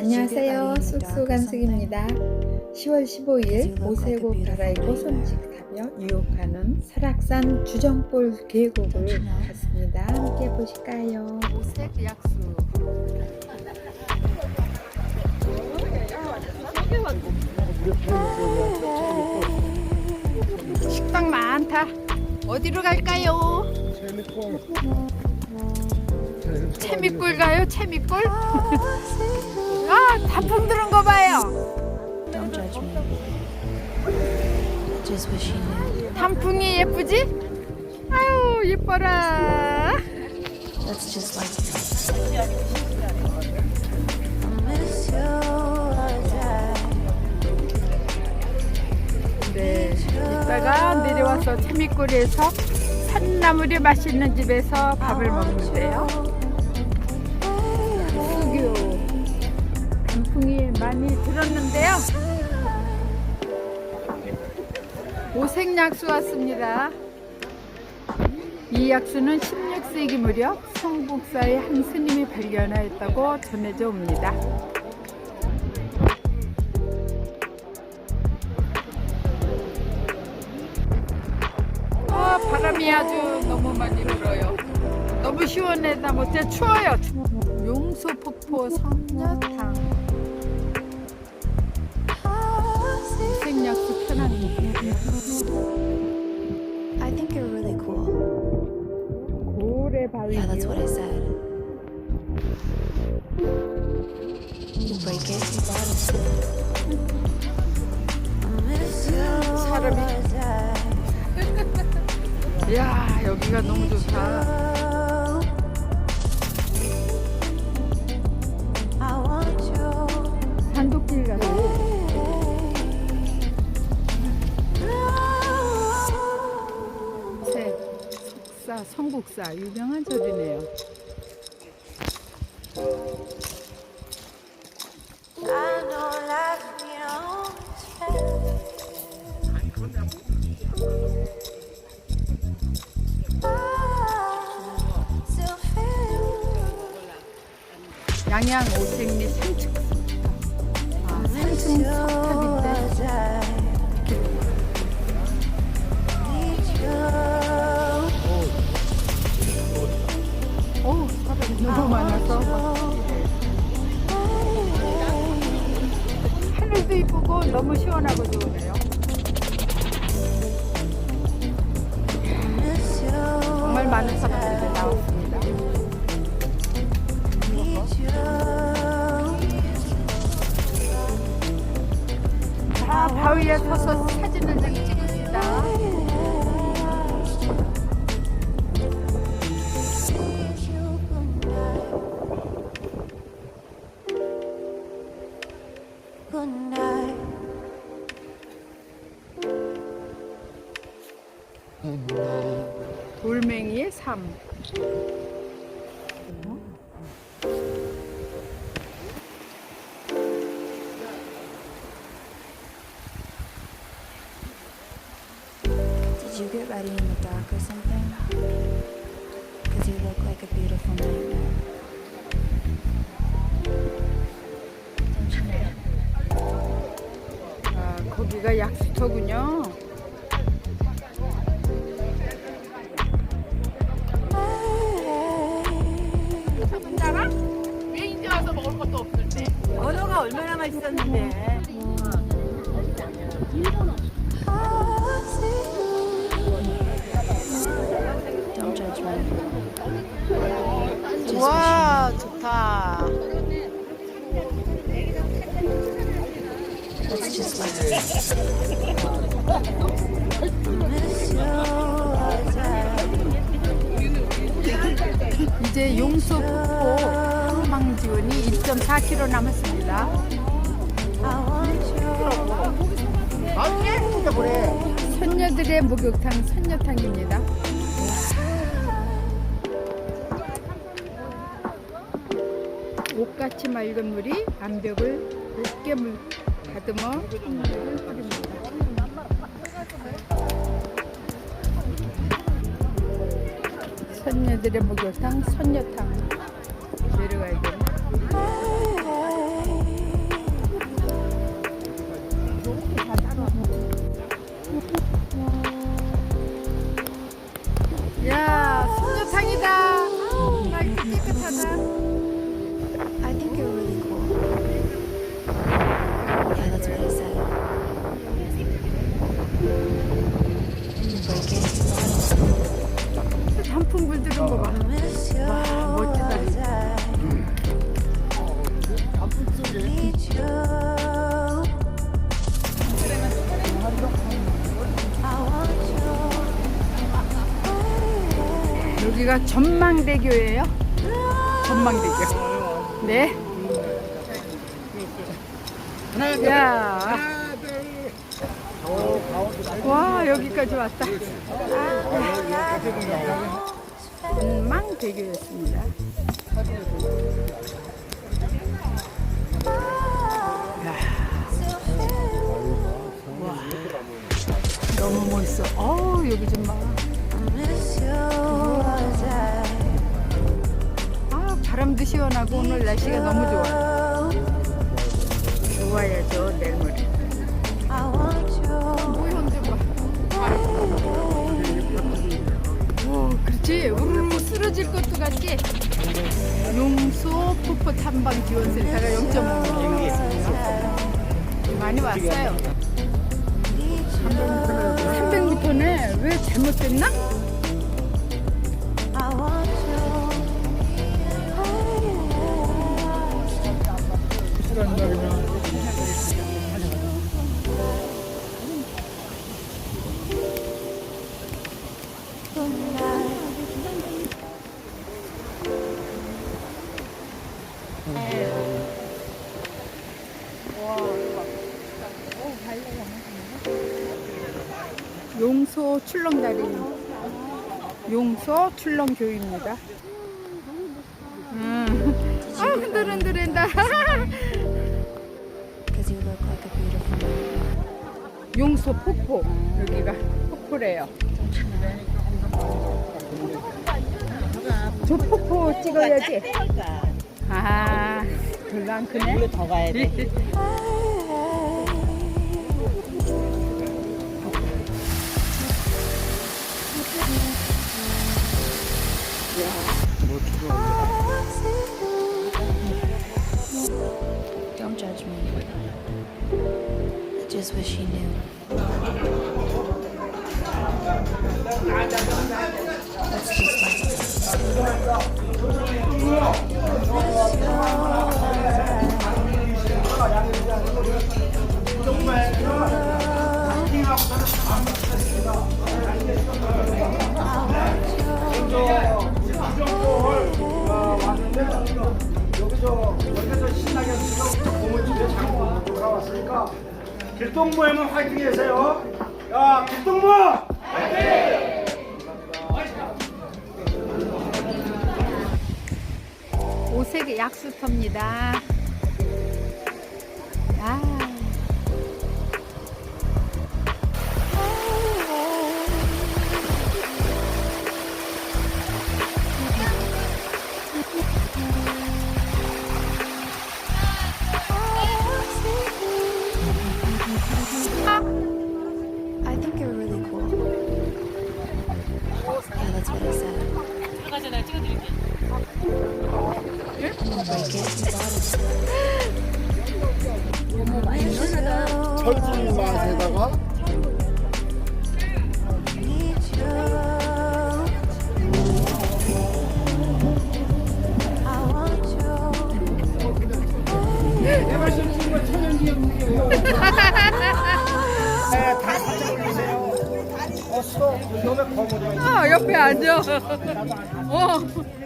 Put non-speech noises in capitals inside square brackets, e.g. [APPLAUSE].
안녕하세요. 쑥쑥간숙입니다. 10월 15일 오세고 갈아입고 손짓하며 유혹하는 설악산 주정골 계곡을 갔습니다. 함께 보실까요? 오색 약수. 식당 많다. 어디로 갈까요? 채미꿀 가요? 채미꿀? [LAUGHS] 아, 단풍 들은 거 봐요. 단풍이 예쁘지? 아유, 예뻐라. 네, 이따가 내려와서 채미꿀에서 산나물이 맛있는 집에서 밥을 먹는데요. 많이 들었는데요. 오색약수 왔습니다. 이 약수는 16세기 무렵 성북사의 한 스님이 발견하였다고 전해져 옵니다. 아, 바람이 아주 너무 많이 불어요. 너무 시원해다 못해 추워요. 용소폭포 성녀탕 고래 Yeah, that's what. I said. You break it, you bottom it. I miss you 사람이. 야 여기가 너무 좋다. 성국사 유명한 절이네요. 양양 오색리 산축 아, 산중 너무 많아서 하늘도 이쁘고 너무 시원하고 좋으네요. 정말 많은 사람 돌멩이의 삶. Did you get ready in the dark or something? Cause you look like a beautiful nightmare. 아, 거기가 약수터군요. 언어가 얼마나 맛있었는데. [LAUGHS] 이제 용소폭포 탐방지원이 1.4km 남았습니다. I want you. 선녀들의 목욕탕 선녀탕입니다. 옷같이 맑은 물이 암벽을 곱게 물 뿌립니다. 선녀들의 목욕탕 선녀탕 한풍 불들은 거 봐. 와, 멋지다. 여기가 전망대교예요. 전망대교. 네. 야. 와 여기까지 왔다. 전망 대교였습니다. 너무 멋있어. 어 여기 좀 봐. 아 바람도 시원하고 오늘 날씨가 너무 좋아. 좋아야죠 내일 모레. 오 그렇지. 우르르 쓰러질 것도 같지. 용소 폭포 탐방 지원센터가 0.5m 있습니다. 많이 왔어요. 300m네. 왜 잘못됐나? 출렁다리 용소 출렁교입니다. 음. 아 흔들흔들한다. [LAUGHS] 용소 폭포 여기가 폭포래요. 저 폭포 찍어야지. 아 별로 안 크네. 더 가야 돼. 时。我知道。 길동무에는 화이팅 해주세요. 야, 길동무! 오색의 약수터입니다. 아. Break it. 철진 맛에다가 앉아. 어.